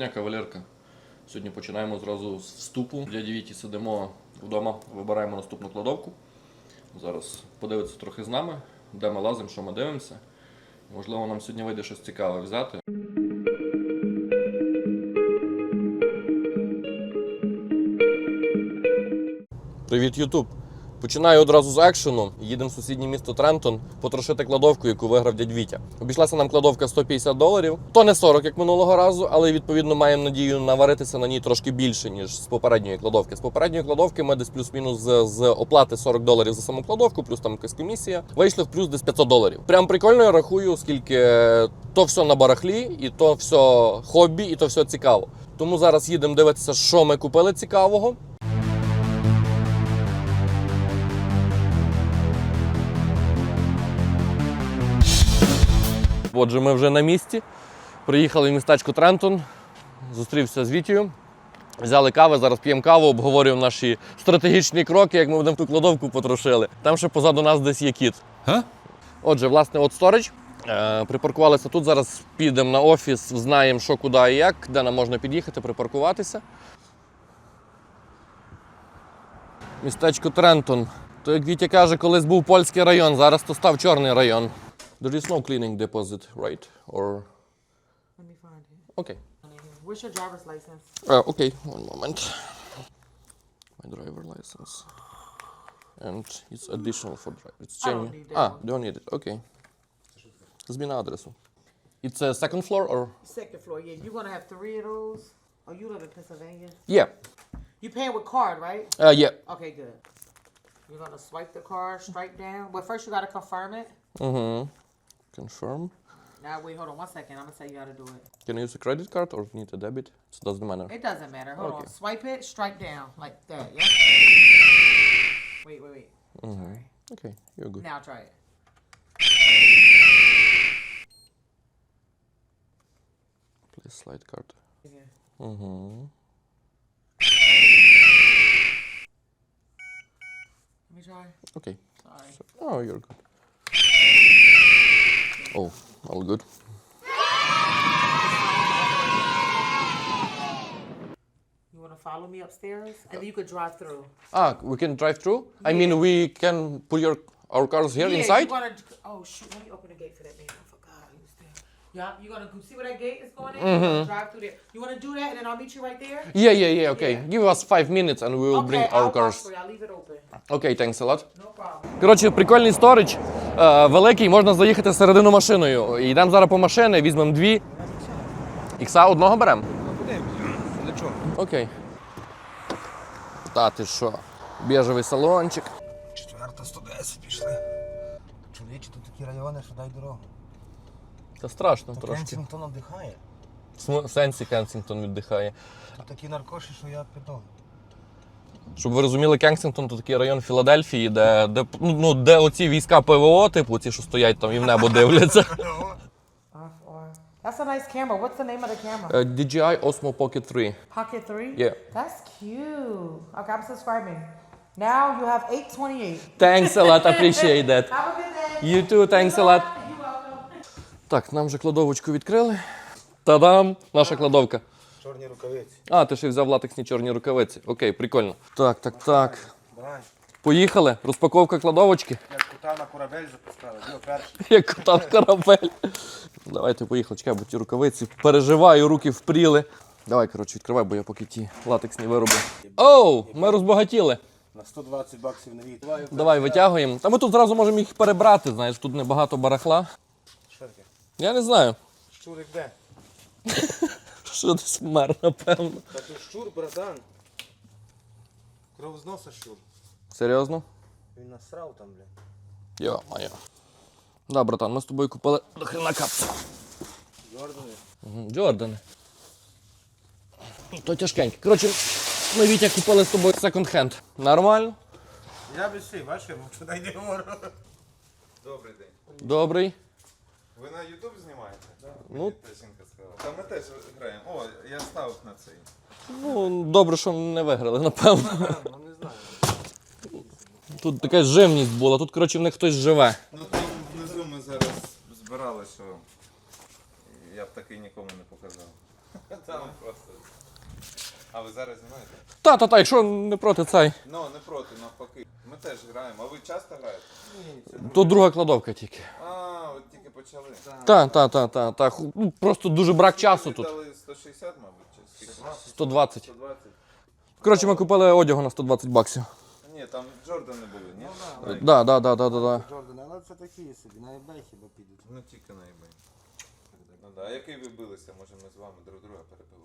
дня, кавалерка. Сьогодні починаємо зразу з вступу. Для Віті сидимо вдома, вибираємо наступну кладовку. Зараз подивиться трохи з нами, де ми лазимо, що ми дивимося. Можливо, нам сьогодні вийде щось цікаве взяти. Привіт, Ютуб! Починаю одразу з екшену. Їдемо в сусіднє місто Трентон потрошити кладовку, яку виграв дядь Вітя. Обійшлася нам кладовка 150 доларів. То не 40, як минулого разу, але відповідно маємо надію наваритися на ній трошки більше, ніж з попередньої кладовки. З попередньої кладовки ми десь плюс-мінус з, з оплати 40 доларів за саму кладовку, плюс там якась комісія. Вийшли в плюс десь 500 доларів. Прям прикольно я рахую, оскільки то все на барахлі, і то все хобі, і то все цікаво. Тому зараз їдемо дивитися, що ми купили цікавого. Отже, ми вже на місці. Приїхали в містечко Трентон, зустрівся з Вітію. Взяли кави, зараз п'ємо каву, обговорюємо наші стратегічні кроки, як ми будемо ту кладовку потрошили. Там ще позаду нас десь є кіт. Га? Отже, власне, от сторіч. Е, припаркувалися тут. Зараз підемо на офіс, знаємо, що куди і як, де нам можна під'їхати, припаркуватися. Містечко Трентон. То, як Вітя каже, колись був польський район, зараз то став чорний район. There is no cleaning deposit, right? Or... Let me find it. Okay. What's your driver's license? Uh, okay, one moment. My driver license. And it's additional for driver. It's I don't genuine. need that ah, one. don't need it. Okay. Зміна адресу. It's a second floor or? Second floor. Yeah, you're gonna have three of those. Oh, you live in Pennsylvania. Yeah. You paying with card, right? Uh, yeah. Okay, good. You're gonna swipe the card straight down. But first, you gotta confirm it. Mm-hmm. Confirm. Now, wait, hold on one second. I'm gonna tell you how to do it. Can I use a credit card or need a debit? It doesn't matter. It doesn't matter. Hold Okay. on. Swipe it straight down like that. Yeah. Wait, wait, wait. Sorry. Okay, you're good. Now try it. Please slide card. Yeah. Mm-hmm. Let me try. Okay. Sorry. Oh, you're good. Oh, all good. You wanna follow me upstairs, and you could drive through. Ah, we can drive through? I mean, we can put your our cars here Yeah, inside? You wanna, oh shoot, let me open the gate for that man. I forgot he was there. Yeah, you gonna go see where that gate is going in? Mm-hmm. drive through there. You wanna do that and then I'll meet you right there? Yeah, yeah, yeah, okay. Yeah. Give us five minutes and we will okay, bring our I'll cars. for you. I'll leave it open. Okay, thanks a lot. No problem. Коротше, прикольний сторіч, е, великий, можна заїхати всередину машиною. Йдемо зараз по машини, візьмемо дві. Ікса одного беремо? Для чого? Окей. Та ти що? Біжевий салончик. Четверта 110 пішли. Чоловічі, тут такі райони, що дай дорогу. Та страшно То трошки. Кенсінгтон віддихає. В см- В сенсі Кенсінгтон віддихає. Тут такі наркоші, що я піду. Щоб ви розуміли, Кенсінгтон то такий район Філадельфії, де, де, ну, де оці війська ПВО, типу, ці, що стоять там і в небо дивляться. Off or that's a nice camera. What's the name of the camera? Е, DJI Osmo Pocket 3. Pocket three. Yeah. That's cute. Okay, I'm subscribing. Now you have 828. Thanks a lot, appreciate that. Have a good day. You too, thanks a lot. Так, нам вже кладовочку відкрили. Та-дам! Наша кладовка. Чорні рукавиці. А, ти ще взяв латексні чорні рукавиці. Окей, прикольно. Так, так, так. Давай. Поїхали. Розпаковка кладовочки. Як кота на корабель запускали. Йо, перший. Як кота в корабель. Давайте поїхали. Чекай, бо ті рукавиці переживаю, руки впріли. Давай, коротше, відкривай, бо я поки ті латексні вироби. Оу, ми розбагатіли. На 120 баксів на віт. Давай витягуємо. Та ми тут зразу можемо їх перебрати, знаєш, тут небагато барахла. Я не знаю. Щурик де? Що десь вмер, напевно. Та тут щур, братан. Кров з носа щур. Серйозно? Він насрав там, бля. Йо, моє. Да, братан, ми з тобою купили до хрена капсу. Йордани. Угу, Джордани. То тяжкенько. Коротше, ми Вітя купили з тобою секонд-хенд. Нормально? Я без всіх, бачиш, я мовчу, дай не говорю. Добрий день. Добрий. Ви на YouTube знімаєте? Так. Ну. Та жінка сказала. Та ми теж граємо. О, я ставив на цей. Ну, добре, що не виграли, напевно. Ну не знаю. Тут така живність була, тут, коротше, в них хтось живе. Ну там внизу ми зараз збирали, що я б такий нікому не показав. Там просто. А ви зараз знімаєте? Та, та, та, якщо не проти цей, Ну, не проти, навпаки. Ми теж граємо. А ви часто граєте? Ні. то друга кладовка тільки. А, от тільки почали. Так, так, так, так, та. Ну, Просто дуже брак часу тут. Дали 160, мабуть, чи скільки? 120. 120. Коротше, ми купили одягу на 120 баксів. Ні, там Джордани були, ні? Так, да, да, да, да, да, да. Джордан, але це такі собі, на eBay хіба підуть. Ну тільки на eBay. Ну да. А який ви билися? Може ми з вами друг друга перебивали?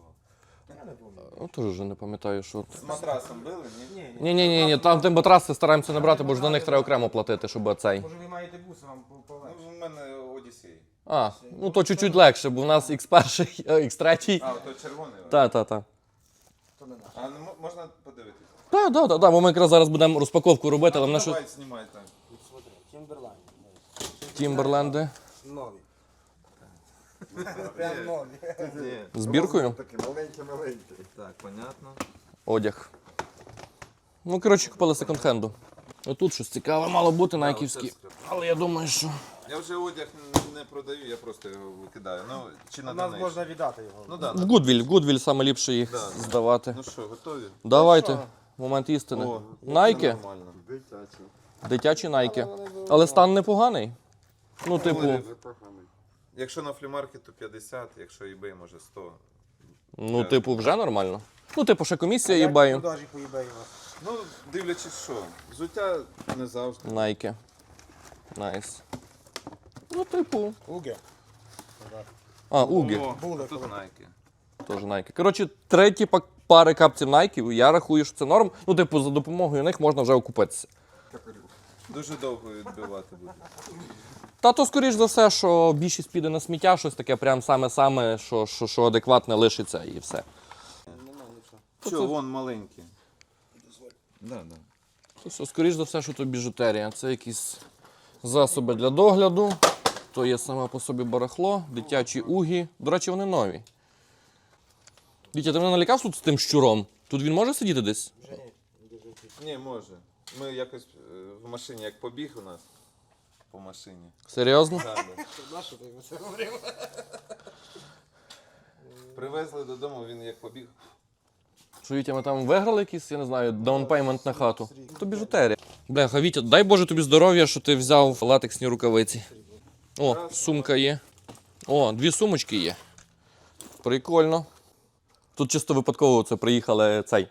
Пам'ятаю. Ну, теж вже не пам'ятаю, що. З матрасом били, ні? Ні, Ні, ні, ні, ні, там тим матраси стараємося не брати, бо ж за них треба окремо платити, щоб цей. Може ви маєте буси вам по- полегше. Ну, в мене Одіссей. А, ну то чуть-чуть легше, бо в нас X1, X3. А, то червоний. Та, та, та. То не наш. А ну, м- можна подивитися? Так, да, да, да, бо ми якраз зараз будемо розпаковку робити, але мене що. Давай, знімай там. От смотри. Тімберленди. Прям нові. З біркою? Такі маленькі, маленькі. Так, понятно. Одяг. Ну, коротше, купили секонд-хенду. Отут щось цікаве мало бути найківські. Але я думаю, що. Я вже одяг не продаю, я просто його викидаю. Ну, чи на У нас можна віддати його. Ну да. В Гудвіль, в Гудвіль саме ліпше їх Да. здавати. Ну що, готові? Давайте. Момент істини. О, Найки. нормально. Дитячі. Дитячі найки. Але стан непоганий. Ну, типу, Непоганий. Якщо на флімаркет, то 50, якщо eBay, може 100. ну, типу, вже нормально. Ну, типу, ще комісія Як їбаю. Продажі по eBay у вас. Ну, дивлячись що. Взуття не завжди. Найки. Найс. Ну, типу. Уге. А, Угі. О, Були тут коли. найки. Теж найки. Коротше, три типа пари капців найків, я рахую, що це норм. Ну, типу, за допомогою них можна вже окупитися. Дуже довго відбивати буде. Та то, скоріш за все, що більшість піде на сміття, щось таке прям саме-саме, що, що, що адекватне лишиться і все. Що, вон маленькі. Да, да. То все, скоріш за все, що то біжутерія. Це якісь засоби для догляду. То є саме по собі барахло, дитячі угі. До речі, вони нові. Дітя, ти мене налякав тут з тим щуром? Тут він може сидіти десь? Ні, може. Ми якось е, в машині, як побіг у нас по машині. Серйозно? Да, да. Нащо ти це говорив? Привезли додому, він як побіг. Вітя, ми там виграли якийсь, я не знаю, даунпеймент на хату. То біжутерія. Бляха, Вітя, дай Боже тобі здоров'я, що ти взяв латексні рукавиці. О, сумка є. О, дві сумочки є. Прикольно. Тут чисто випадково це приїхали цей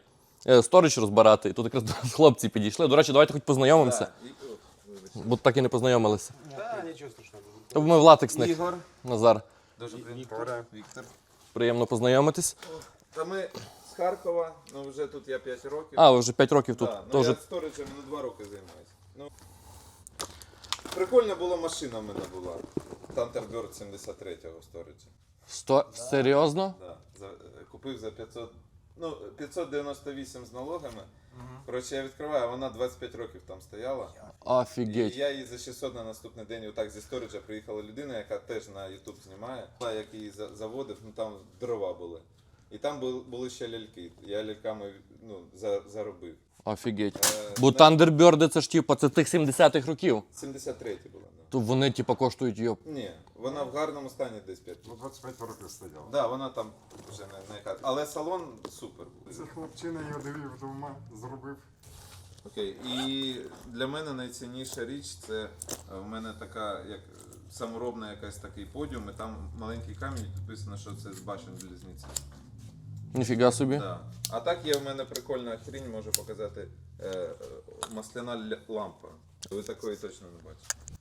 е, сторіч розбирати, і тут якраз хлопці підійшли. До речі, давайте хоч познайомимося, Так, і- о, вибач. Бо так і не познайомилися. Та, нічого страшного. Ми в латексних. Ігор. Назар, Дуже приємно. Віктор. приємно познайомитись. Та ми з Харкова, ну вже тут я 5 років. А, ви вже 5 років тут. Да, ну, Тоже я сториджем ну, 2 роки займаюся. Ну, прикольна була машина в мене була. Thunderbird 73-го сториджа. Сто... Серйозно? Да, за, е, купив за 500, ну, 598 з налогами. Коротше, я відкриваю, вона 25 років там стояла. І Офігеть. я її за 600 на наступний день отак зі сториджа приїхала людина, яка теж на YouTube знімає. Та, як її за- заводив, ну там дрова були. І там бу- були ще ляльки. Я ляльками ну, за, заробив. Офігеть. Е, Бо Тандерберди це ж типа це тих 70-х років. 73 була. Да. То вони типа коштують йоп. Ні, вона в гарному стані десь 5 Ну, 25 років стояла. Да, вона там вже не, не яка. Але салон супер. Це хлопчина його довів вдома, зробив. Окей. І для мене найцінніша річ це е, в мене така, як е, саморобна якась такий подіум, і там маленький камінь підписано, що це з башен близнеців. Ніфіга собі. Да. А так є в мене прикольна хрінь, можу показати. Е, е, масляна ля- лампа. Ви такої точно не бачите.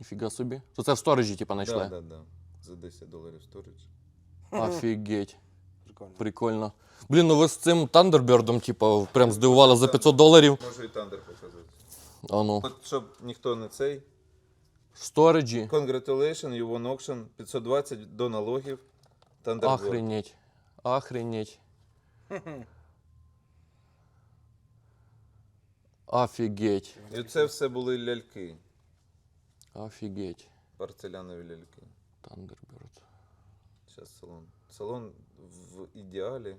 Ніфіга собі. То це в сторожі, типа, Да, знайшли. да, да. За 10 доларів сторідж. Офігеть. Прикольно. Прикольно. Блін, ну ви з цим Тандербердом, типа, прям здивували за 500 доларів. Можу і тандер показати. А ну. От щоб ніхто не цей. В сторіджі. Congratulations, you won auction 520 до налогів. Thunderbird. Охренеть. Охренеть. Офігеть. І це все були ляльки. Офігеть. Порцелянові ляльки. Тандерберд. Зараз салон. Салон в ідеалі.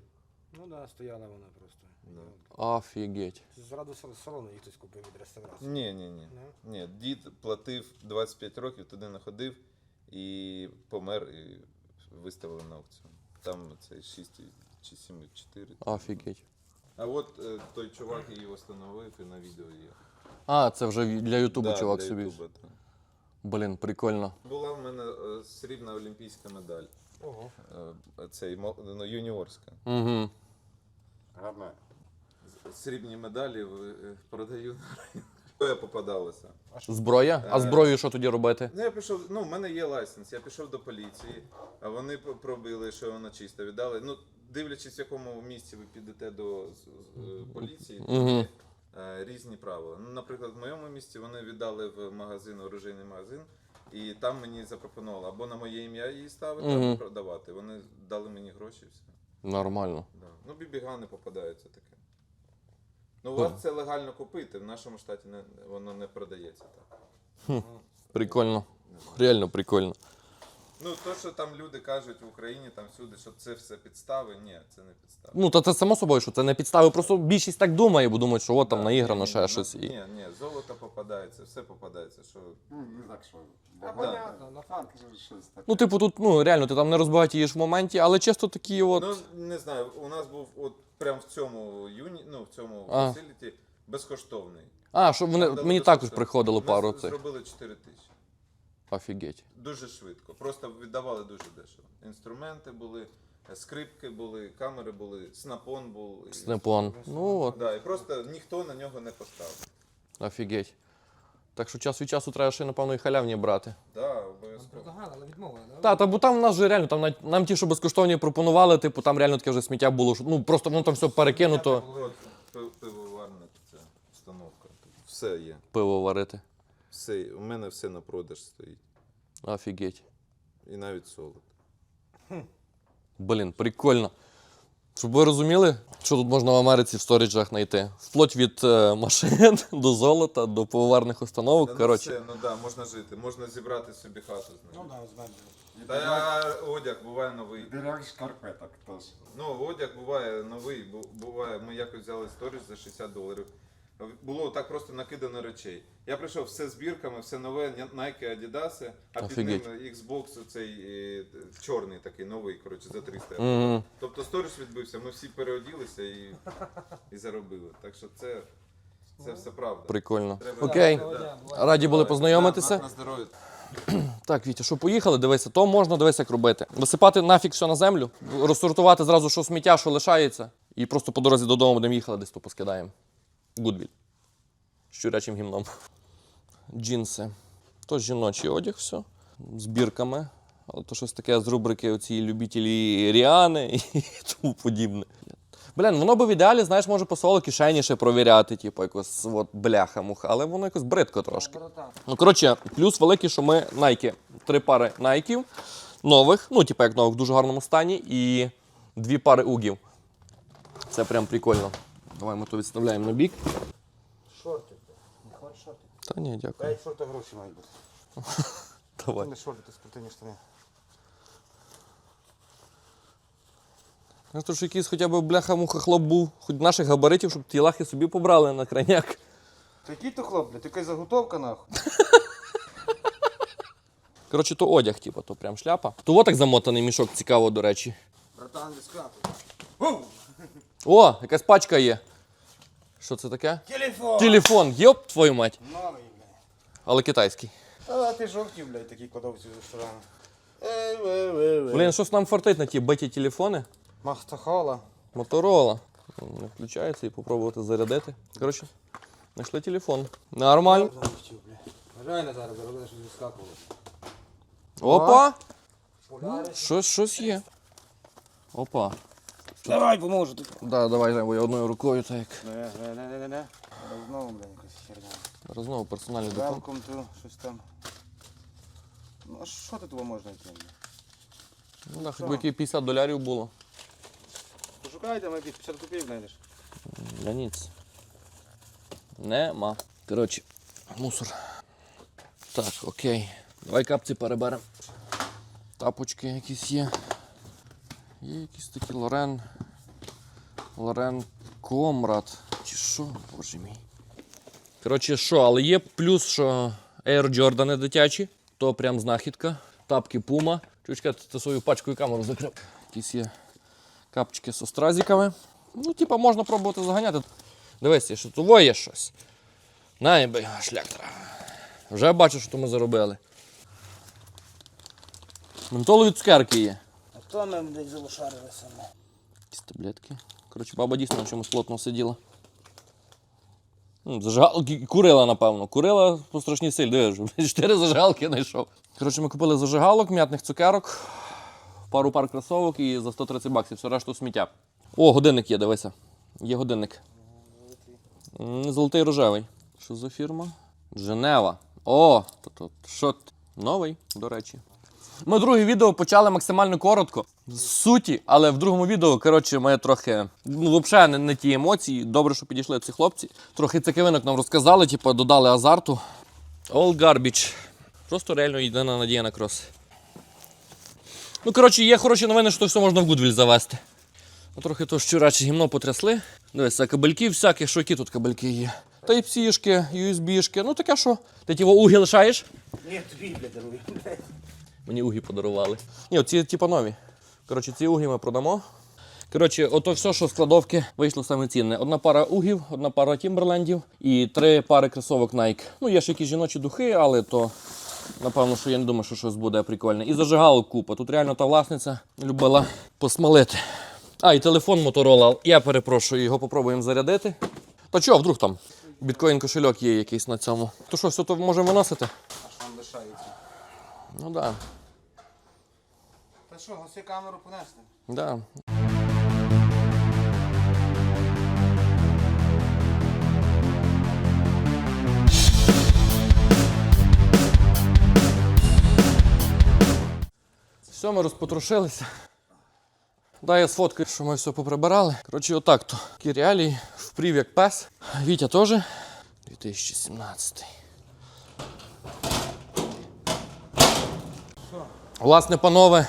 Ну да, стояла вона просто. Да. Офігеть. Зраду салону їх хтось купив від реставрації. Ні, ні, ні. Ні, дід платив 25 років, туди не ходив. і помер, і виставили на аукціон. Там це 6 чи 7, 4. Офігеть. А от е, той чувак її встановив і на відео є. А, це вже для Ютубу Да, чувак для собі. Так. Блін, прикольно. Була в мене е, срібна олімпійська медаль. Ого. Е, Цей мо- ну, юніорська. Угу. Гарне. Срібні медалі е, продаю на ринку. Що попадалося? Зброя? А Е. зброю що тоді робити? Ну, я пішов, ну, в мене є лайсенс, я пішов до поліції, а вони п- пробили, що вона чиста, віддали. Ну, дивлячись, в якому місці ви підете до з- з- е, поліції, Мгм. Е, різні правила. Ну, наприклад, в моєму місці вони віддали в магазин, оружейний магазин, і там мені запропонували або на моє ім'я її ставити, Мгм. або продавати. Вони дали мені гроші і все. Нормально. Да. Ну, бібігани попадаються таке. Ну, у вас це легально купити, в нашому штаті не, воно не продається так. Прикольно. Реально прикольно. Ну, то, що там люди кажуть в Україні, там всюди, що це все підстави, ні, це не підстави. Ну, та це само собою, що це не підстави. Просто більшість так думає, бо думають, що от там Да, наіграно ні, ще ні, щось. ну, І... Ні, ні, золото попадається, все попадається. Що... Ну, не так, що. А багато. понятно, на фанк. Так, щось таке. Ну, типу, тут, ну, реально, ти там не розбагатієш в моменті, але чисто такі от. Ну, не знаю, у нас був от прям в цьому юні, ну, в цьому А. фасиліті безкоштовний. А, що вони Дали мені безкоштовно. також приходило Ми пару з- цих. Зробили 4 тисячі. Офігеть. Дуже швидко. Просто віддавали дуже дешево. Інструменти були, скрипки були, камери були, снапон був. і- Снепон. Ну от, Да, і просто ніхто на нього не поставив. офігеть. Так що час від часу треба ще, напевно, і халявні брати. Да, обов'язково. Предлагали, але відмовили, да? Та, та бо там в нас же реально, там навіть- нам ті, що безкоштовні пропонували, типу, там реально таке вже сміття було, що ну просто воно там все перекинуто, От пи- пивоварна ця установка. Все є. пиво варити. Все, у мене все на продаж стоїть. Офігеть. І навіть золото. Блін, прикольно. Щоб ви розуміли, що тут можна в Америці в сторіджах знайти. Вплоть від е, машин до золота, до пивоварних установок. Та, Коротше, Ну, все, ну да, можна жити, можна зібрати собі хату з Ну нею. да. Та я одяг буває новий. Директ шкарпеток теж. Ну, одяг буває новий, бу- буває. Ми якось взяли сторіч за 60 доларів. Було так просто накидано речей. Я прийшов все збірками, все нове, Nike, Adidas, а Офігеть. під ним Xbox цей е, чорний такий новий, коротше, за 300 євро. Мгм. Тобто сторіч відбився, ми всі переоділися і, і заробили. Так що це, це все правда. прикольно. Треба- Окей. Да. Раді були познайомитися. На, на здоров'я. Так, Вітя, що поїхали, дивися, то можна дивися, як робити. Висипати нафіг все на землю, розсортувати зразу, що сміття, що лишається, і просто по дорозі додому будемо їхали, десь то поскидаємо. Гудвіль. Щурячим гімном. Джинси. То жіночий одяг, все. З бірками. Але то щось таке з рубрики оці любителі Ріани і тому подібне. Блін, воно би в ідеалі, знаєш, може по соло кишені ще провіряти, типу, якось от бляха-муха, але воно якось бридко трошки. Ну, коротше, плюс великий, що ми Nike. Три пари найків нових, ну, типу, як нових в дуже гарному стані, і дві пари угів. Це прям прикольно. Давай ми то відставляємо на бік. Шорти. Не хватить шорти. Та ні, дякую. Дай шорти гроші мають бути. Давай. Не шорти, це спортивні штани. Ну, то ж якийсь хоча б бляха-муха хлоп був, хоч наших габаритів, щоб ті лахи собі побрали на крайняк. Та який то хлоп, блядь, така заготовка нахуй. Коротше, то одяг, типу, то прям шляпа. То от так замотаний мішок, цікаво, до речі. Братан, дискапи. О, якась пачка є. Що це таке? Телефон! Телефон, йоп, твою мать. Новий, блядь. Але китайський. А ти жовтів, блядь, такі кодовці з ресторану. Ей, вей, вей, вей. Блін, щось нам фартить на ті биті телефони. Махтахала. Моторола. Не включається і попробувати зарядити. Коротше, знайшли телефон. Нормально. Жовтів, блядь. Реально зараз заробили, що. Опа! Щось, щось є. Опа. Давай, поможу. Да, давай, давай, я одною рукою, так. Не, не, не, не, не, не. Знову, блядь, якась херня. Зараз знову персональний допомог. Welcome to щось там. Ну, а що тут його можна йти? Ну, да, хоч би які 50 долярів було. Пошукайте, ми 50 копійок знайдеш. Для ніц. Нема. Коротше, мусор. Так, окей. Давай капці переберемо. Тапочки якісь є. Є якісь такі Лорен. Лорен Комрад. Чи що? Боже мій. Коротше, що, але є плюс, що Air Jordan дитячі, то прям знахідка. Тапки Puma. Чучка, ти свою пачкою камеру закрив. Якісь є капчики з остразиками. Ну, типа, можна пробувати заганяти. Дивись, що тут є щось. Найби шлях Вже бачу, що ми заробили. Ментолові цукерки є. То ми десь залошарили саме. Якісь таблетки. Коротше, баба дійсно на чомусь плотно сиділа. Ну, Зажигалки курила, напевно. Курила по страшній силі. Дивиш, чотири зажигалки знайшов. Коротше, ми купили зажигалок, м'ятних цукерок, пару пар кросовок і за 130 баксів. Все решту сміття. О, годинник є, дивися. Є годинник. М, Золотий рожевий. Що за фірма? Женева. О, то, то, що? Новий, до речі. Ми друге відео почали максимально коротко, з суті, але в другому відео, коротше, ми трохи, ну, взагалі не, не ті емоції. Добре, що підійшли ці хлопці. Трохи цікавинок нам розказали, типу, додали азарту. All garbage. Просто реально єдина надія на крос. Ну, коротше, є хороші новини, що все можна в Гудвіль завести. Ну, трохи то щурачі гімно потрясли. Дивися, кабельки всякі, що які тут кабельки є. Type-C-шки, USB-шки, ну таке що. Ти ті уги лишаєш? Ні, тобі, бля, дарую. Мені угі подарували. Ні, ці типа нові. Коротше, ці угі ми продамо. Коротше, ото все, що з складовки вийшло саме цінне. Одна пара угів, одна пара тімберлендів і три пари кросовок Nike. Ну, є ще якісь жіночі духи, але то напевно, що я не думаю, що щось буде прикольне. І зажигалок купа. Тут реально та власниця любила посмалити. А, і телефон Motorola. Я перепрошую, його попробуємо зарядити. Та чого, вдруг там біткоін кошельок є якийсь на цьому. То що, все то можемо виносити? А що нам лишається? Ну так. Да. Що, гаси камеру понесли? Да. Все, ми розпотрошилися. Дай я сфоткаю, що ми все поприбирали. Коротше, отак то. Такі реалії, впрів як пес. Вітя теж. 2017. Власне, панове,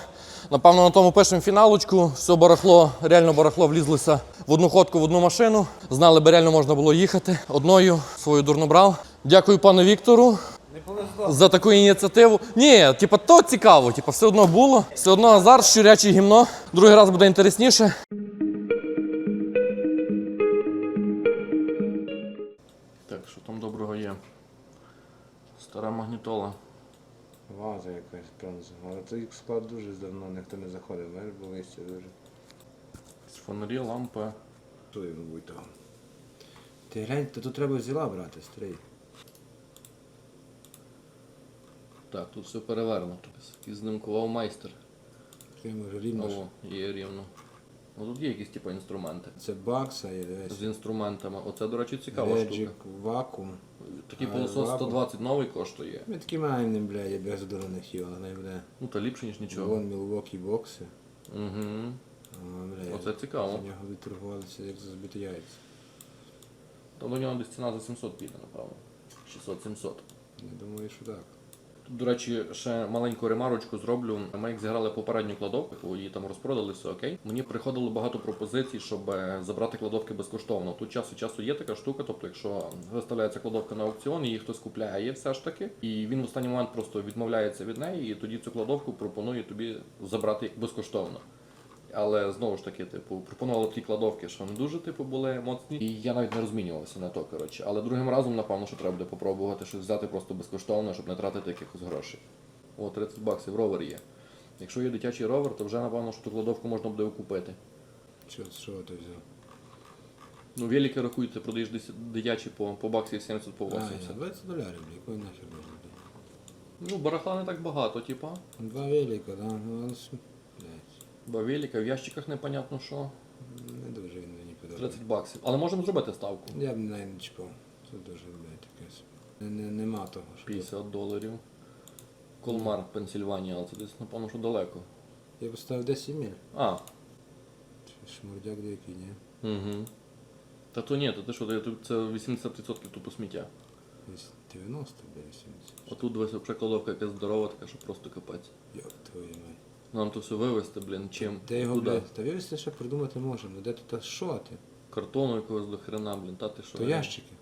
напевно, на тому першому фіналочку все барахло, реально барахло влізлося в одну ходку, в одну машину. Знали би, реально можна було їхати. Одною свою дурну брав. Дякую пану Віктору за таку ініціативу. Ні, типа, то цікаво, типа, все одно було. Все одно азарт, щуряче гімно. Другий раз буде інтересніше. Так, що там доброго є? Стара магнітола. Ваза якась бронза. Але той склад дуже давно ніхто не заходив, знаєш, бо листя дуже. Фонарі, лампи. Хто його будь там? Ти глянь, то тут треба взяла брати, старий. Так, тут все перевернуто. І знимкував майстер. Ти може рівно. О, є рівно. Ну тут є якісь типу інструменти. Це бакса є, дивись. З інструментами. Оце, до речі, цікава Magic штука. Вакуум. Такий А, пилосос вакуум. 120 новий коштує. Ми такі маємо, не, бля, я без задороних його, не буде. Ну та ліпше, ніж нічого. Вон Мілвокі бокси. Угу. А, бля, Оце цікаво. За нього відторгувалися, як за збити яйця. Та до нього десь ціна за 700 піде, напевно. 600-700. Я думаю, що так. До речі, ще маленьку ремарочку зроблю. Ми як зіграли попередню кладовку, її там розпродали, все окей. Мені приходило багато пропозицій, щоб е, забрати кладовки безкоштовно. Тут час від часу є така штука, тобто, якщо виставляється кладовка на аукціон, її хтось купляє все ж таки, і він в останній момент просто відмовляється від неї, і тоді цю кладовку пропонує тобі забрати безкоштовно. Але знову ж таки, типу, пропонували такі кладовки, що не дуже типу були моцні. І я навіть не розмінювався на то, коротше. Але другим разом, напевно, що треба буде попробувати щось взяти просто безкоштовно, щоб не тратити якихось грошей. О, 30 баксів ровер є. Якщо є дитячий ровер, то вже напевно, що ту кладовку можна буде купити. Що, що ти взяв? Ну, велики рахуйте, продаєш дитячі по, по баксів 70 по А, 80. я 20 доларів, якої нахер бути? Ну, барахла не так багато, типа. Два велика, да? Ну, але с- блядь, Два велика, в ящиках непонятно що. не дуже він мені подобається. 30 баксів. Але можемо зробити ставку. Я б навіть не чіпав. Це дуже, блядь, собі. Не, не, нема того, що... 50 доларів. Колмар, Пенсільванія, але це десь, напевно, що далеко. Я б ставив 10 міль. А, Шмурдяк деякий, ні? Угу. Та то ні, то ти що, то тут це 80% тупо сміття. Десь 90, бля, 80. Отут дивись прикладовка якась здорова, така, що просто капець. Йоп, твою мать. Нам то все вивезти, блін, чим? Де його, Куди? блядь, та вивезти ще придумати можемо. Де тут, а що ти? Картону якогось до хрена, блін, та ти що? То ящики.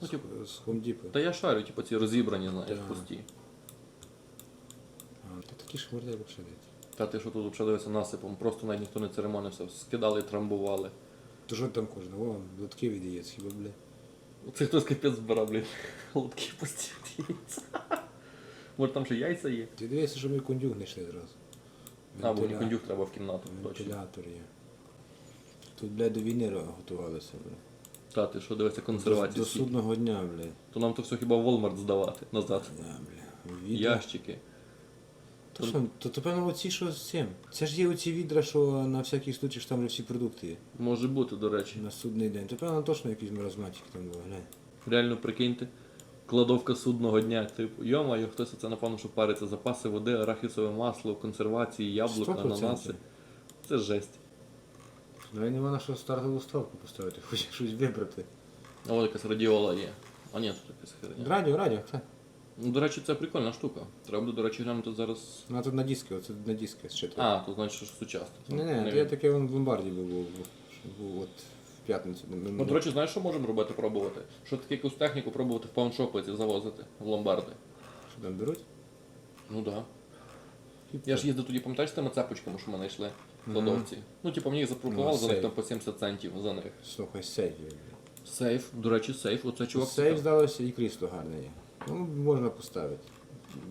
Ну, З- типу, З хомдіпу. Та я шарю, типу, ці розібрані, знаєш, Так. пусті. А, ти такі шмурди взагалі. Та ти що тут взагалі дивися насипом, просто навіть ніхто не церемонився, скидали і трамбували. То що там кожен? О, лотки віддається, хіба, бля. Це хтось капець збирав, блін. Лотки постійно яйця. Може там ще яйця є? Ти дивися, що ми кондюк не йшли зразу. А, бо Вентиля- кондюк треба в кімнату, точно. Вентилятор є. Тут, блядь, до війни готувалися, бля. Та ти що дивися До, консервацію. до всі. судного дня, блядь. То нам то все хіба в Walmart здавати назад. Да, бля. Відра. Ящики. То, що, то, то певно оці, що з цим. Це ж є оці відра, що на всякий случай що там вже всі продукти є. Може бути, до речі. На судний день. То певно точно якийсь маразматик там був, глянь. Реально прикиньте. Кладовка судного дня, типу, йома, хтось це напевно, що париться запаси води, арахісове масло, консервації, яблука, 100%. ананаси. Це жесть. Ну і нема на що стартову ставку поставити, хоч щось вибрати. А от якась радіола є. А ні, тут якась херня. Радіо, радіо, так. Ну, до речі, це прикольна штука. Треба буде, до речі, глянути зараз. Ну а тут на диски, оце на диски зчитує. А, то значить, що сучасно. Не, не, я таке вон в ломбарді був, був, що був от п'ятницю. Ми- Ну, до речі, знаєш, що можемо робити, пробувати? Що таке якусь техніку пробувати в пауншопи ці завозити в ломбарди. Що там беруть? Ну так. Да. Я ж їздив тоді, пам'ятаєш, з тими цепочками, що ми знайшли в кладовці. Ну, типу, мені їх запропонували Ну, за них сейф. там по 70 центів за них. Слухай, сейф. є. Сейф, до речі, сейф. Оце чувак. Сейф здалося і крісло гарне є. Ну, можна поставити.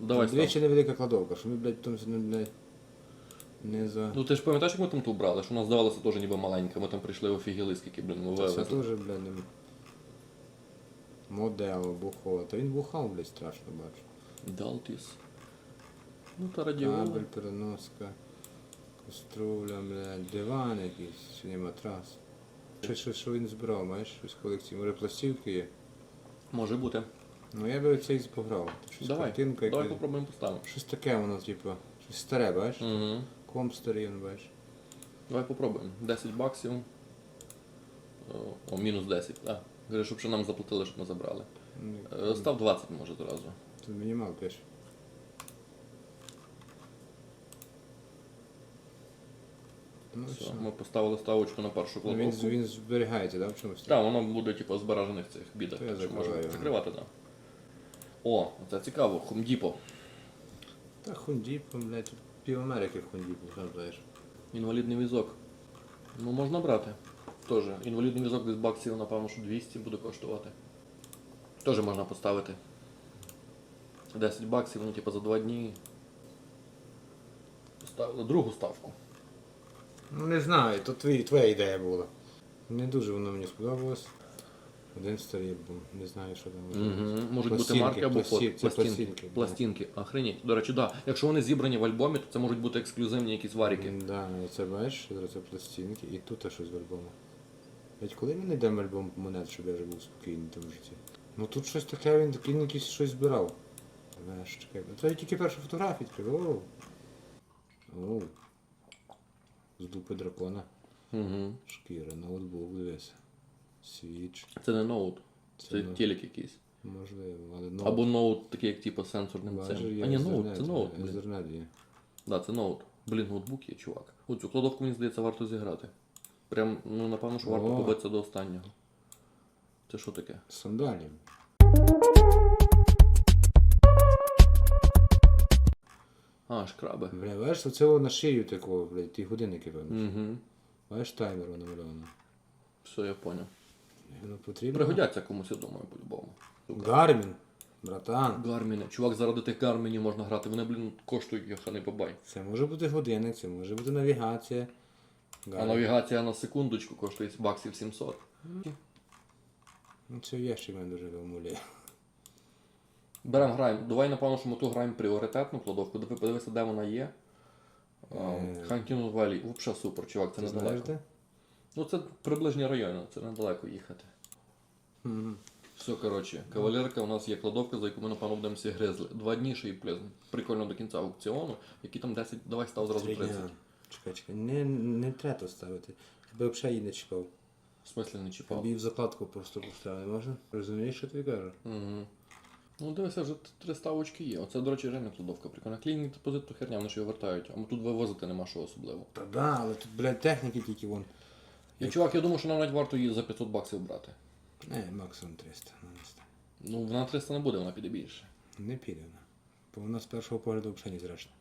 Давай Двічі став. невелика кладовка, що ми, блядь, там не, не, не за... Ну ти ж пам'ятаєш, як ми там ту брали, що у нас здавалося теж ніби маленьке, ми там прийшли офігіли, скільки, блін, ми Це вивезли. теж, блядь, не... Модело, бухова. Та він бухав, блядь, страшно бачу. Далтіс. Ну та радіола. Кабель, переноска, каструля, блядь, диван якийсь, чи не матрас. Щось, що, що він збирав, маєш, щось в колекції. Може пластівки є. Може бути. Ну я би цей пограв. Щось Давай, картинка, давай якась. попробуємо поставимо. Щось таке воно, типу, щось старе, бачиш? Угу. Він, бачиш. Давай попробуємо. 10 баксів. О, мінус 10. А, говорю, щоб ще нам заплатили, щоб ми забрали. Ну, Е, Став 20 може зразу. Тут мінімал пише. Ну, Все, все. ми поставили ставочку на першу Ну, він, кладовку. він зберігається, да, в чомусь? Так, воно буде типу збережених цих бідах. То я так що закриваю можна його. закривати, так. О, це цікаво, Хумдіпо. Та хундіпом, блядь, тут пів Америки знаєш. Інвалідний візок. Ну, можна брати. Теж. Інвалідний візок десь баксів, напевно, що 200 буде коштувати. Теж можна поставити. 10 баксів, ну, типу, за 2 дні. Поставили другу ставку. Ну не знаю, то твої, твоя ідея була. Не дуже воно мені сподобалось. Один старий був, не знаю, що там. Угу. Можуть бути Пластинки, марки або пласті- код. це Пластинки. пластинки, Пластинки. да. Охренеть. До речі, да. Якщо вони зібрані в альбомі, то це можуть бути ексклюзивні якісь варіки. Да, це бачиш, зараз це пластинки, і тут щось в альбому. Ведь коли ми знайдемо альбом монет, щоб я вже був спокійний там в житті? Ну тут щось таке, він такий якийсь щось збирав. Знаєш, чекай. Ну, Це я тільки першу фотографію відкрив. Оу. Оу. З дупи дракона. Угу. Шкіра, ноутбук, дивись. Свіч. Це не ноут. Це Це телек якийсь. Можливо, але ноут. Або ноут, такий як типу сенсорним цим. А ні, ноут, це ноут. Да, це ноут. Блін, ноутбук є, чувак. Оцю кладовку, мені здається, варто зіграти. Прям, ну напевно, що варто побитися до останнього. Це що таке? Сандалі. А, шкраби. Бля, бачиш, оце воно на шию такого, блядь, ті годинники певно. Угу. Бачиш, таймер воно намальовано. Все, я поняв. Воно потрібно. Пригодяться комусь, я думаю, по-любому. Гармін, братан. Гарміни. Чувак, заради тих гармінів можна грати. Вони, блін, коштують яханий бабай. Це може бути годинник, це може бути навігація. А Гармін. навігація на секундочку коштує баксів 700. Ну це ящик мене дуже вимуляє. Беремо, граємо. Давай, напевно, що ми ту граємо пріоритетну кладовку. Диви, подивися, де вона є. Е. Хантінус Валі. Взагалі супер, чувак, це Ти знаєш недалеко. де? Ну це приближні райони, це недалеко їхати. Мгм. Все, коротше, кавалерка, у нас є кладовка, за яку ми, напевно, будемо всі гризли. Два дні ще і плюс. Прикольно до кінця аукціону. Які там 10, давай став зразу Три 30. Чекай, чекай, не, не треба ставити. Я би взагалі її не чекав. В смислі не чіпав. Тобі в закладку просто поставити можна? Розумієш, що тобі кажу? Угу. Ну, дивися, вже три ставочки є. Оце, до речі, реальна кладовка прикольна. Клінінг депозит то херня, вони його вертають. А тут вивозити нема що особливо. Та да, але тут, блядь, техніки тільки вон. Я, чувак, я думаю, що нам навіть варто її за 500 баксів брати. Не, максимум 300. ну. Ну, вона 300 не буде, вона піде більше. Не піде вона. Бо вона з першого погляду взагалі не зручна.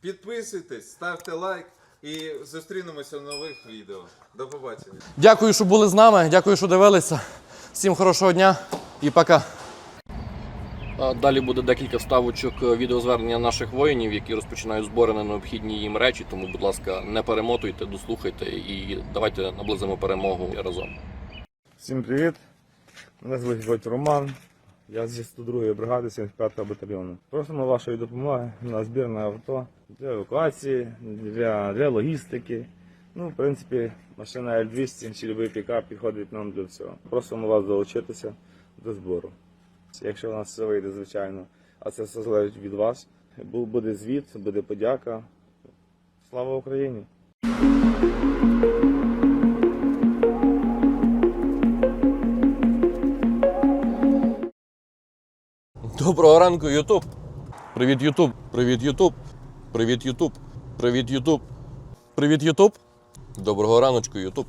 Підписуйтесь, ставте лайк і зустрінемося в нових відео. До побачення. Дякую, що були з нами. Дякую, що дивилися. Всім хорошого дня і пока. Далі буде декілька вставочок е, відеозвернення наших воїнів, які розпочинають збори на необхідні їм речі. Тому, будь ласка, не перемотуйте, дослухайте і давайте наблизимо перемогу разом. Всім привіт! Мене звуть Роман. Я зі 102-ї бригади 75-го батальйону. Просимо вашої допомоги на збір на авто для евакуації, для, для логістики. Ну, в принципі, машина L200 чи будь-який пікап підходить нам для всього. Просимо вас долучитися до збору. Якщо у нас все вийде, звичайно, а це все залежить від вас. Буде звіт, буде подяка. Слава Україні! Доброго ранку, Ютуб. Привіт, Ютуб. Привіт, Ютуб. Привіт, Ютуб. Привіт, Ютуб. Привіт, Ютуб. Доброго раночку, Ютуб.